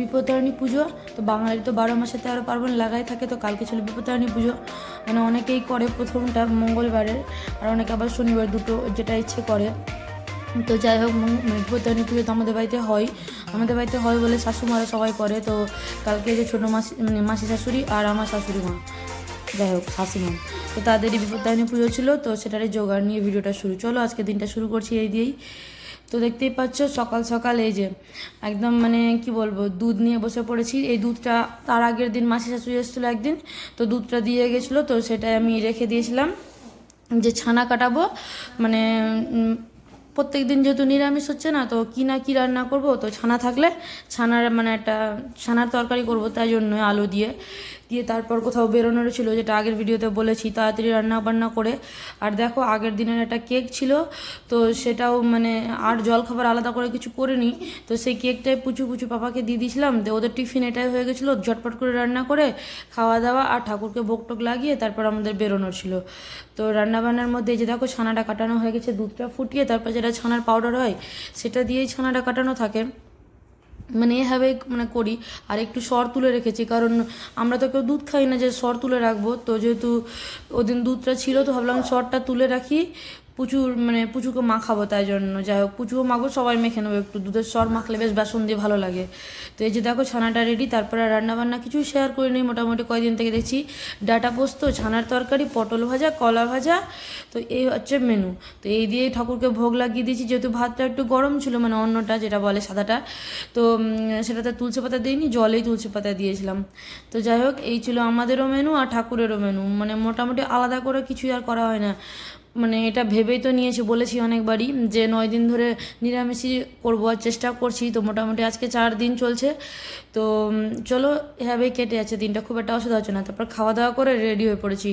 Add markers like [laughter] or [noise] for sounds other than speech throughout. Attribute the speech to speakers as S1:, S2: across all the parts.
S1: বিপত্তারিণী পুজো, তো বাঙালি তো বারো মাসে তেরো পার্বণ লাগাই থাকে, তো কালকে ছিল বিপত্তারিণী পুজো। মানে অনেকেই করে প্রথমটা মঙ্গলবারের আর অনেকে আবার শনিবার দুটো, যেটা ইচ্ছে করে। তো যাই হোক মানে পুজো তো আমাদের বাড়িতে হয়। আমাদের বাড়িতে হয় বলে শাশুমারা সবাই করে, তো কালকে যে ছোটো মাসি মানে মাসি শাশুড়ি আর আমার শাশুড়ি মা যাই হোক শাশুমা তো তাদেরই বিপত্তারিণী পুজো ছিল, তো সেটারই জোগাড় নিয়ে ভিডিওটা শুরু। চলো আজকে দিনটা শুরু করছি এই দিয়েই। তো দেখতেই পাচ্ছ সকাল সকাল এই যে একদম মানে কি বলব, দুধ নিয়ে বসে পড়েছি। এই দুধটা তার আগের দিন মাসি শাশুড়ি এসেছিল একদিন, তো দুধটা দিয়ে গেছিল, তো সেটাই আমি রেখে দিয়েছিলাম যে ছানা কাটাবো। মানে প্রত্যেক দিন যেহেতু নিরামিষ হচ্ছে না, তো কি না কি রান্না করব, তো ছানা থাকলে ছানার মানে একটা, ছানার তরকারি করব, তাই জন্য আলু দিয়ে। দিয়ে তারপর কোথাও বেরোনোর ছিল, যেটা আগের ভিডিওতে বলেছি, তাড়াতাড়ি রান্না বান্না করে। আর দেখো, আগের দিনের একটা কেক ছিল, তো সেটাও মানে আর জল খাবার আলাদা করে কিছু করিনি। তো সেই কেকটাই পুচু পুচু পাপাকে দিয়ে দিয়েছিলাম তো ওদের টিফিন এটাই হয়ে গেছিল, ঝটপট করে রান্না করে খাওয়া দাওয়া আর ঠাকুরকে টোক লাগিয়ে তারপর আমাদের বেরোনোর ছিল। তো রান্নাবান্নার মধ্যে যে দেখো, ছানাটা কাটানো হয়ে গেছে, দুধটা ফুটিয়ে তারপর যেটা ছানার পাউডার হয়, সেটা দিয়েই ছানাটা কাটানো থাকে। মানে এভাবেই মানে করি। আর একটু সর তুলে রেখেছি, কারণ আমরা তো কেউ দুধ খাই না যে সর তুলে রাখব। তো যেহেতু ওদিন দুধটা ছিল, তো ভাবলাম সরটা তুলে রাখি। প্রচুর মানে পুচুকে মাখাবো তাই জন্য। যাই হোক পুচুও মাখবো, সবাই মেখে নেব একটু। দুধের সর মাখলে বেশ বেসন দিয়ে ভালো লাগে। তো এই যে দেখো, ছানাটা রেডি তারপরে রান্নাবান্না কিছুই শেয়ার করে নিই মোটামুটি কয়দিন থেকে দেখছি। ডাটা পোস্ত, ছানার তরকারি, পটল ভাজা, কলা ভাজা, তো এই হচ্ছে মেনু তো এই দিয়ে ঠাকুরকে ভোগ লাগিয়ে দিয়েছি, যেহেতু ভাতটা একটু গরম ছিল মানে অন্যটা যেটা বলে সাদাটা, তো সেটাতে তুলসী পাতা দিইনি, জলেই তুলসী পাতা দিয়েছিলাম। তো যাই হোক, এই ছিল আমাদেরও মেনু আর ঠাকুরেরও মেনু মানে মোটামুটি আলাদা করে কিছুই আর করা হয় না। মানে এটা ভেবেই তো নিয়েছি, বলেছি অনেকবারই যে নয় দিন ধরে নিরামিষই করব আর চেষ্টা করছি। তো মোটামুটি আজকে চার দিন চলছে। তো চলো এভাবেই কেটে যাচ্ছে দিনটা। খুব একটা অসুবিধা হচ্ছে না। তারপর খাওয়া দাওয়া করে রেডি হয়ে পড়েছি।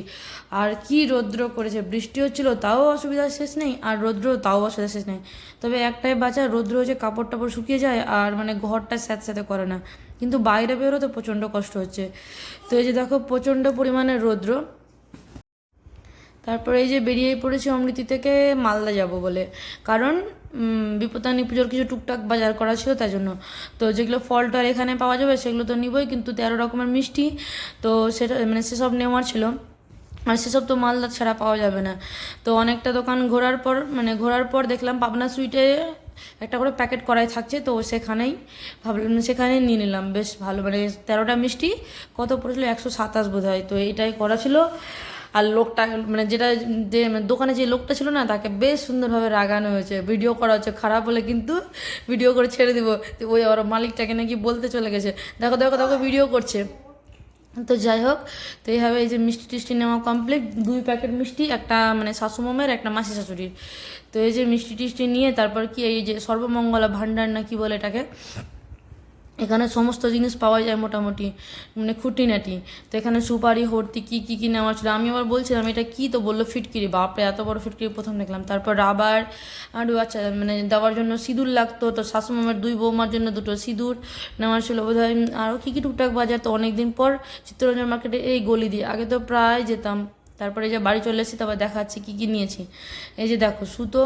S1: আর কি রৌদ্র করেছে? বৃষ্টি হচ্ছিল, তাও অসুবিধার শেষ নেই। আর রৌদ্র তাও অসুবিধার শেষ নেই। তবে একটাই বাঁচা, রৌদ্র হচ্ছে কাপড় টাপড় শুকিয়ে যায় আর মানে ঘরটা স্যাঁতস্যাঁতে করে না। কিন্তু বাইরে বেরোতে প্রচণ্ড কষ্ট হচ্ছে। তো এই যে দেখো, প্রচণ্ড পরিমাণে রৌদ্র। তারপরে এই যে বেরিয়ে পড়েছি অমৃতি থেকে মালদা যাব বলে। কারণ বিপত্তানি পুজোর কিছু টুকটাক বাজার করা ছিল তাই জন্য। তো যেগুলো ফল টল এখানে পাওয়া যাবে সেগুলো তো নিবই, কিন্তু তেরো রকমের মিষ্টি, তো সেটা মানে সেসব নেওয়ার ছিল। আর সেসব তো মালদা ছাড়া পাওয়া যাবে না। তো অনেকটা দোকান ঘোরার পর মানে ঘোরার পর দেখলাম পাবনা সুইটে একটা করে প্যাকেট করাই থাকছে, তো সেখানেই ভাবলাম সেখানেই নিয়ে নিলাম। বেশ ভালো মানে তেরোটা মিষ্টি, কত পড়েছিল? একশো সাতাশ বোধ হয় তো এটাই করা ছিল। আর লোকটা মানে যেটা যে দোকানে যে লোকটা ছিল না, তাকে বেশ সুন্দরভাবে রাগানো হয়েছে ভিডিও করা হচ্ছে খারাপ হলে কিন্তু ভিডিও করে ছেড়ে দিব। ওই আবার মালিকটাকে নাকি বলতে চলে গেছে। দেখো দেখো দেখো ভিডিও করছে। তো যাই হোক, তো এইভাবে এই যে মিষ্টি টিষ্টি নেওয়া কমপ্লিট দুই প্যাকেট মিষ্টি, একটা মানে শাশুমামের, একটা মাসি শাশুড়ির। তো এই যে মিষ্টি টিষ্টি নিয়ে তারপর কি এই যে সর্বমঙ্গলা ভাণ্ডার না কি বলে এটাকে? এখানে সমস্ত জিনিস পাওয়া যায় মোটামুটি মানে খুঁটিনাটি। তো এখানে সুপারি, হর্তি, কী কী কী নেওয়া ছিল? আমি আবার বলছিলাম, এটা কী? তো বলল, ফিটকিরি। বাপরে, এত বড় ফিটকিরি প্রথম দেখলাম। তারপর রাবার, আর আচ্ছা মানে দেওয়ার জন্য সিঁদুর লাগতো। তো শাশুমামের দুই বৌমার জন্য দুটো সিঁদুর নেওয়ার ছিল বোধ হয় আরও কী কী টুকটাক বাজার। তো অনেক দিন পর চিত্তরঞ্জন মার্কেটে এই গলি দিয়ে। আগে তো প্রায় যেতাম। তারপরে যে বাড়ি চলে এসেছি, তারপর দেখাচ্ছি কী কী নিয়েছি। এই যে দেখো, সুতো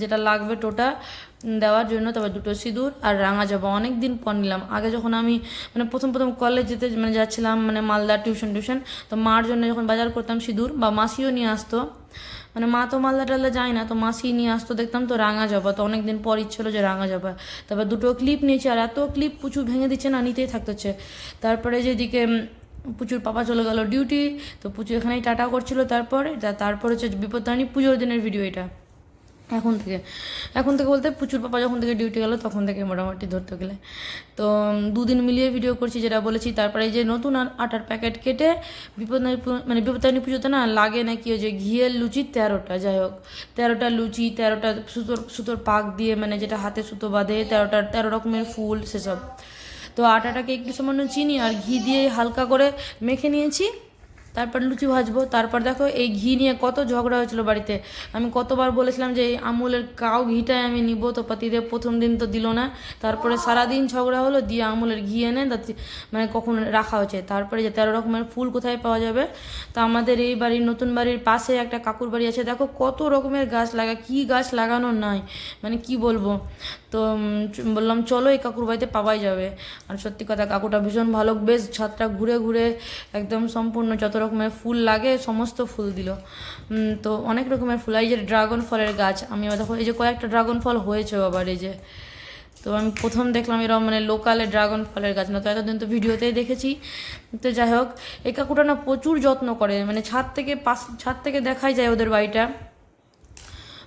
S1: যেটা লাগবে টোটা দেওয়ার জন্য, তারপর দুটো সিঁদুর আর রাঙা জবা অনেক দিন পর নিলাম। আগে যখন আমি মানে প্রথম প্রথম কলেজ যেতে মানে যাচ্ছিলাম মানে মালদা টিউশন টিউশন তো মার জন্য যখন বাজার করতাম সিঁদুর, বা মাসিও নিয়ে আসতো। মানে মা তো মালদা টালদা যায় না, তো মাসি নিয়ে আসতো, দেখতাম তো রাঙা জবা তো অনেক দিন পর ইচ্ছে হলো যে রাঙা জবা তারপর দুটো ক্লিপ নিয়েছি, আর এত ক্লিপ প্রচুর ভেঙে দিচ্ছে না, নিতেই থাকতে হচ্ছে। তারপরে যেদিকে পুচুর পাপা চলে গেল ডিউটি তো পুচু এখানেই টাটা করছিল তারপরে তারপর হচ্ছে বিপত্তারিণী পুজোর দিনের ভিডিও এটা। এখন থেকে এখন থেকে বলতে প্রচুর পাপা যখন থেকে ডিউটি গেল তখন থেকে মোটামুটি ধরতে গেলে। তো দুদিন মিলিয়ে ভিডিও করছি যেটা বলেছি, তারপরে এই যে নতুন আটার প্যাকেট কেটে বিপদানী মানে বিপদানী পুজোতে না লাগে নাকি ওই যে ঘিয়ের লুচি তেরোটা, যাই হোক। তেরোটা লুচি, তেরোটা সুতোর সুতোর পাক দিয়ে মানে যেটা হাতে সুতো বাঁধে, তেরোটা, তেরো রকমের ফুল সেসব। তো আটাটাকে একটু সামান্য চিনি আর ঘি দিয়ে হালকা করে মেখে নিয়েছি। তারপর লুচি ভাজবো। তারপর দেখো এই ঘি নিয়ে কত ঝগড়া হয়েছিল বাড়িতে। আমি কতবার বলেছিলাম যে এই আমুলের কাউ ঘিটাই আমি নিব, তো পাতিদেব প্রথম দিন তো দিল না। তারপরে সারাদিন ঝগড়া হলো, দিয়ে আমুলের ঘি এনে মানে কখন রাখা হয়েছে। তারপরে যে তেরো রকমের ফুল কোথায় পাওয়া যাবে? তা আমাদের এই বাড়ির, নতুন বাড়ির পাশে একটা কাকুর বাড়ি আছে। দেখো কত রকমের গাছ লাগা, কি গাছ লাগানো নাই? মানে কি বলব? তো বললাম, চলো, এই কাকুর বাড়িতে পাওয়াই যাবে। আর সত্যি কথা, কাকুটা ভীষণ ভালো, বেশ ছাদটা ঘুরে ঘুরে একদম সম্পূর্ণ যত রকমের ফুল লাগে, সমস্ত ফুল দিল। তো অনেক রকমের ফুল এই যে ড্রাগন ফলের গাছ, আমি দেখো, এই যে কয়েকটা ড্রাগন ফল হয়েছে আবার এই যে। তো আমি প্রথম দেখলাম এরকম মানে লোকালে ড্রাগন ফলের গাছ, না তো এতদিন তো ভিডিওতেই দেখেছি। তো যাই হোক, এই কাকুটা না প্রচুর যত্ন করে মানে ছাদ থেকে পাশ, ছাদ থেকে দেখাই যায় ওদের বাড়িটা।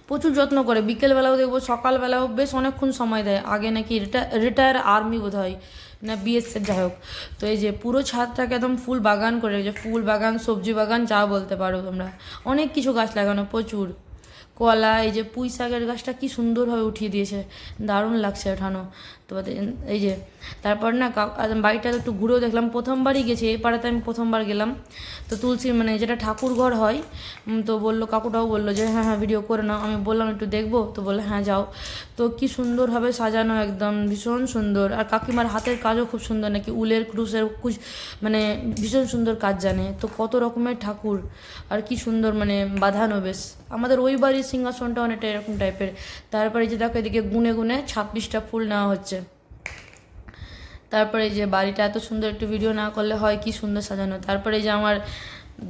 S1: প্রচুর যত্ন করে। বিকেলবেলাও দেখব, সকালবেলাও বেশ অনেকক্ষণ সময় দেয়। আগে নাকি রিটায়ার আর্মি বোধ হয় না বিএসএফ যাই হোক। তো এই যে পুরো ছাদটাকে একদম ফুল বাগান করে রেখেছে। ফুল বাগান, সবজি বাগান, যা বলতে পারো তোমরা। অনেক কিছু গাছ লাগানো, প্রচুর। কলা, এই যে পুঁই শাকের গাছটা কী সুন্দরভাবে উঠিয়ে দিয়েছে। দারুণ লাগছে ওঠানো। তো বাদে- এই যে, তারপর না বাড়িটা একটু ঘুরেও দেখলাম, প্রথমবারই গেছি, এই পাড়াতে আমি প্রথমবার গেলাম। তো তুলসী মানে যেটা ঠাকুর ঘর হয় তো বলল, কাকুটাও বলল যে হ্যাঁ হ্যাঁ ভিডিও করে নাও। আমি বললাম, একটু দেখব? তো বলল হ্যাঁ যাও। তো কি সুন্দরভাবে সাজানো একদম, ভীষণ সুন্দর। আর কাকিমার হাতের কাজও খুব সুন্দর, নাকি উলের ক্রুশের কুশ মানে ভীষণ সুন্দর কাজ জানে। তো কত রকমের ঠাকুর, আর কি সুন্দর মানে বাঁধানো বেশ। আমাদের ওই বাড়ির সিংহাসনটা অনেকটা এরকম টাইপের তারপরে যে দেখো, এদিকে গুনে গুনে ছাব্বিশটা ফুল নেওয়া হচ্ছে। তারপরে যে বাড়িটা এত সুন্দর একটু ভিডিও না করলে হয় কি সুন্দর সাজানো? তারপরে যে আমার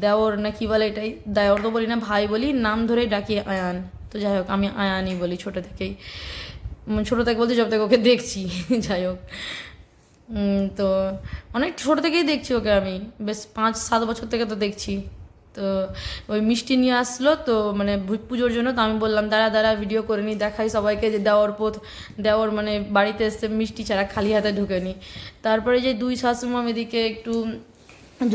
S1: দেওর না কি বলে এটাই? দেওর তো বলি না, ভাই বলি, নাম ধরেই ডাকি আয়ান। তো যাই হোক, আমি আয়ানই বলি ছোটো থেকেই। ছোটো থেকে বলতে যব থেকে ওকে দেখছি, [laughs] যাই হোক। তো অনেক ছোটো থেকেই দেখছি ওকে আমি। বেশ পাঁচ, সাত বছর থেকে তো দেখছি। তো ওই মিষ্টি নিয়ে আসলো, তো মানে পুজোর জন্য, তো আমি বললাম, দাঁড়া দাঁড়া ভিডিও করে নি, দেখাই সবাইকে যে দেওয়ার পথ, দেওয়ার মানে বাড়িতে এসে মিষ্টি ছাড়া খালি হাতে ঢুকেনি তারপরে যে দুই শাশুমাম এদিকে একটু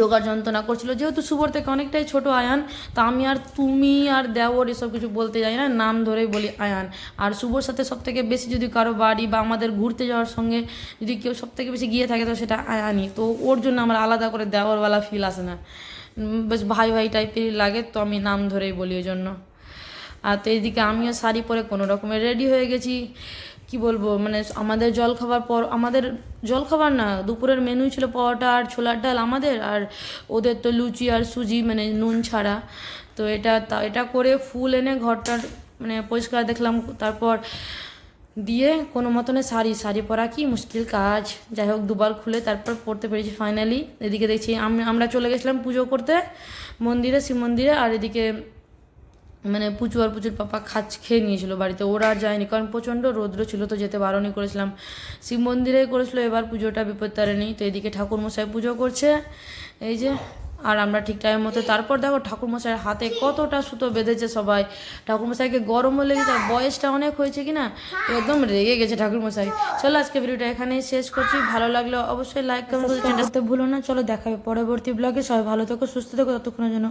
S1: যোগার যন্ত্রণা করছিল, যেহেতু শুভর থেকে অনেকটাই ছোট আয়ান, তা আমি আর তুমি আর দেওর এসব কিছু বলতে যাই না, নাম ধরেই বলি আয়ান। আর শুভর সাথে সব থেকে বেশি যদি কারও বাড়ি বা আমাদের ঘুরতে যাওয়ার সঙ্গে যদি কেউ সব থেকে বেশি গিয়ে থাকে, তো সেটা আয়ানই। তো ওর জন্য আমার আলাদা করে দেওয়ারওয়ালা ফিল আসে না। বেশ ভাই ভাই টাইপেরই লাগে, তো আমি নাম ধরেই বলি ওই জন্য আর তো এইদিকে আমিও শাড়ি পরে কোনো রকমের রেডি হয়ে গেছি। কি বলব মানে আমাদের জল খাবার পর, আমাদের জল খাবার না, দুপুরের মেনু ছিল পরোটা আর ছোলার ডাল আমাদের, আর ওদের তো লুচি আর সুজি মানে নুন ছাড়া। তো এটা এটা করে ফুল এনে ঘরটার মানে পরিষ্কার দেখলাম, তারপর দিয়ে কোনো মতনে শাড়ি শাড়ি পরা কি মুশকিল কাজ। যাই হোক, দুবার খুলে তারপর পড়তে পেরেছি ফাইনালি এদিকে দেখছি আম- আমরা চলে গেছিলাম পুজো করতে, মন্দিরে, শিব মন্দিরে, আর এদিকে মানে পুচু আর পুচুর পাপা খাচ খেয়ে নিয়েছিল বাড়িতে। ওরা আর যায়নি, কারণ প্রচণ্ড রৌদ্র ছিল, তো যেতে বারণই করেছিলাম। শিব মন্দিরে করেছিল, এবার পুজোটা বিপত্তারিণী। তো এদিকে ঠাকুর মশাই পুজো করছে। এই যে আর আমরা ঠিক টাইম মতো তারপর দেখো ঠাকুরমশাইয়ের হাতে কতটা সুতো বেঁধেছে সবাই। ঠাকুরমশাইকে গরমও লেগেছে তার বয়সটা অনেক হয়েছে কি না একদম রেগে গেছে ঠাকুরমশাই। চলো আজকে ভিডিওটা এখানেই শেষ করছি। ভালো লাগল অবশ্যই লাইক কমেন্ট করতে ভুলো না। চলো দেখাবে পরবর্তী ব্লগে সবাই ভালো থেকো, সুস্থ থেকো, ততক্ষণের জন্য।